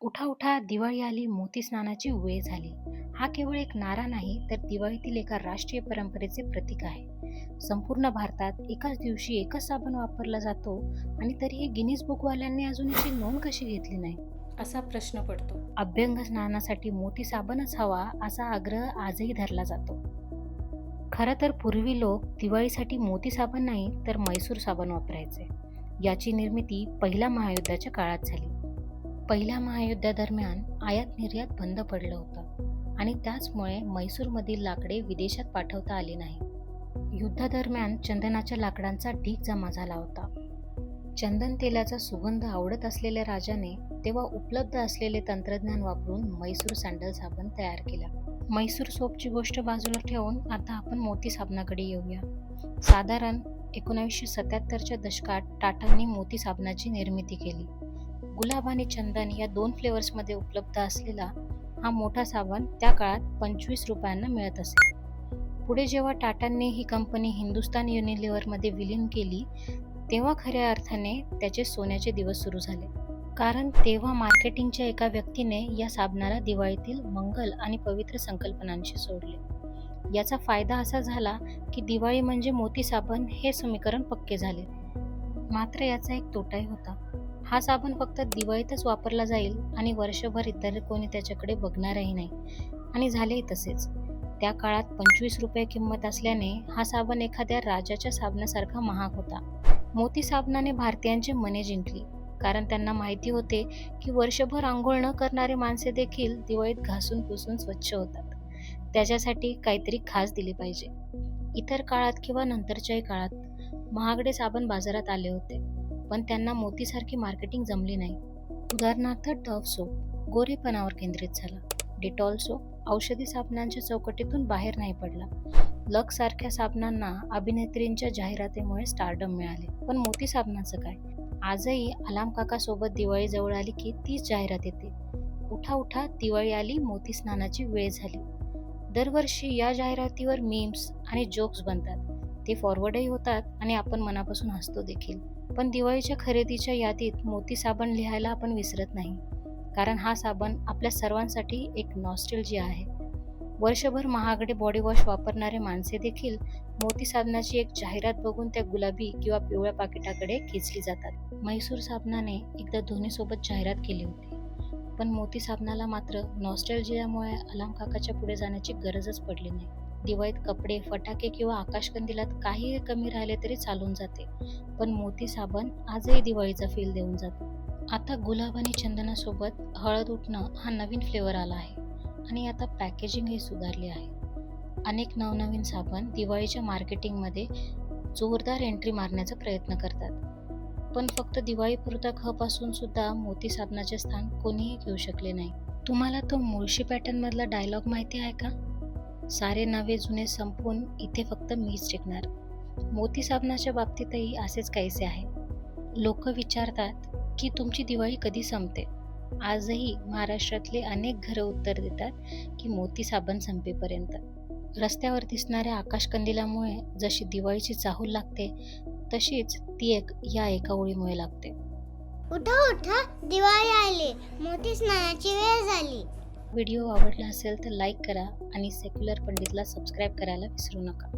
उठा उठा दिवाळी आली मोती स्नानाची वेळ झाली. हा केवळ एक नारा नाही तर दिवाळीतील एका राष्ट्रीय परंपरेचे प्रतीक आहे. संपूर्ण भारतात एकाच दिवशी एकच साबण वापरला जातो आणि तरीही गिनीज बुकवाल्यांनी अजून याची नोंद कशी घेतली नाही? असा प्रश्न पडतो. अभ्यंग स्नानासाठी मोती साबणच हवा असा आग्रह आजही धरला जातो. खरं तर पूर्वी लोक दिवाळीसाठी मोती साबण नाही तर मैसूर साबण वापरायचे. याची निर्मिती पहिल्या महायुद्धाच्या काळात झाली. पहिल्या महायुद्धादरम्यान आयात निर्यात बंद पडलं होतं आणि त्याचमुळे म्हैसूरमधील लाकडे विदेशात पाठवता आली नाही युद्धादरम्यान चंदनाच्या लाकडांचा ढीग जमा झाला होता. चंदन तेलाचा सुगंध आवडत असलेल्या राजाने तेव्हा उपलब्ध असलेले तंत्रज्ञान वापरून मैसूर सँडल साबण तयार केला. मैसूर सोपची गोष्ट बाजूला ठेवून आता आपण मोती साबणाकडे येऊया. साधारण एकोणावीसशे सत्याहत्तरच्या दशकात टाटांनी मोती साबणाची निर्मिती केली. गुलाब आणि चंदन या दोन फ्लेवर्समध्ये उपलब्ध असलेला हा मोठा साबण त्या काळात पंचवीस रुपयांना मिळत असे. पुढे जेव्हा टाटांनी ही कंपनी हिंदुस्तान युनिलिव्हरमध्ये विलीन केली तेव्हा खऱ्या अर्थाने त्याचे सोन्याचे दिवस सुरू झाले. कारण तेव्हा मार्केटिंगच्या एका व्यक्तीने या साबणाला दिवाळीतील मंगल आणि पवित्र संकल्पनांशी सोडले. याचा फायदा असा झाला की दिवाळी म्हणजे मोती साबण हे समीकरण पक्के झाले. मात्र याचा एक तोटाही होता. हा साबण फक्त दिवाळीतच वापरला जाईल आणि वर्षभर इतर कोणी त्याच्याकडे बघणारही नाही. आणि झालेही तसेच. त्या काळात पंचवीस रुपये किंमत असल्याने हा साबण एखाद्या राजाच्या साबणासारखा महाग होता. मोती साबणाने भारतीयांची मने जिंकली. कारण त्यांना माहिती होते की वर्षभर आंघोळ न करणारे माणसे देखील दिवाळीत घासून पुसून स्वच्छ होतात. त्याच्यासाठी काहीतरी खास दिली पाहिजे. इतर काळात किंवा नंतरच्याही काळात महागडे साबण बाजारात आले होते. पण त्यांना मोतीसारखी मार्केटिंग जमली नाही. उदाहरणार्थ डव सोप गोरेपणावर केंद्रित झाला. डिटॉल सोप औषधी साबणांच्या चौकटीतून बाहेर नाही पडला. लक सारख्या साबणांना अभिनेत्रींच्या जाहिरातीमुळे स्टारडम मिळाले. पण मोती साबणाचं काय? आजही अलाम काका सोबत दिवाळी जवळ आली की तीच जाहिरात येते. उठा उठा दिवाळी आली मोती स्नानाची वेळ झाली. दरवर्षी या जाहिरातीवर मीम्स आणि जोक्स बनतात. ते फॉरवर्डही होतात आणि आपण मनापासून हसतो देखील. पण दिवाळीच्या खरेदीच्या यादीत मोती साबण लिहायला आपण विसरत नाही. कारण हा साबण आपल्या सर्वांसाठी एक नॉस्टेलजी आहे. वर्षभर महागडे बॉडी वॉश वापरणारे माणसे देखील मोती साबणाची एक जाहिरात बघून त्या गुलाबी किंवा पिवळ्या पाकिटाकडे खेचली जातात. म्हैसूर साबणाने एकदा धोनीसोबत जाहिरात केली होती. पण मोती साबणाला मात्र नॉस्टेलजियामुळे अलाम काकाच्या पुढे जाण्याची गरजच पडली नाही. दिवाळीत कपडे फटाके किंवा आकाशकंदिलात काहीही कमी राहिले तरी चालून जाते. पण मोती साबण आजही दिवाळीचा फील देऊन जातो. आता गुलाब आणि चंदनासोबत हळद उठणं हा नवीन फ्लेवर आला आहे आणि आता पॅकेजिंगही सुधारली आहे. अनेक नवनवीन साबण दिवाळीच्या मार्केटिंगमध्ये जोरदार एंट्री मारण्याचा प्रयत्न करतात. पण फक्त दिवाळीपुरता खप असून सुद्धा मोती साबणाचे स्थान कोणीही घेऊ शकले नाही. तुम्हाला तो मुळशी पॅटर्नमधला डायलॉग माहिती आहे का? सारे नवे जुने संपून इथे फक्त मीच टिकणार. मोती साबणाच्या बाबतीतही असेच काहीसे आहे. लोक विचारतात की तुमची दिवाळी कधी संपते? आजही महाराष्ट्रातले अनेक घरं उत्तर देतात की मोती साबण संपेपर्यंत. रस्त्यावर दिसणाऱ्या आकाशकंदिलामुळे जशी दिवाळीची चाहूल लागते तशीच ती एक या एका ओळीमुळे लागते. उठा उठा दिवाळी आली. मोती स्नानाची वेळ झाली. व्हिडिओ आवडला असेल तर लाईक करा आणि सेक्युलर पंडितला सबस्क्राईब करायला विसरू नका.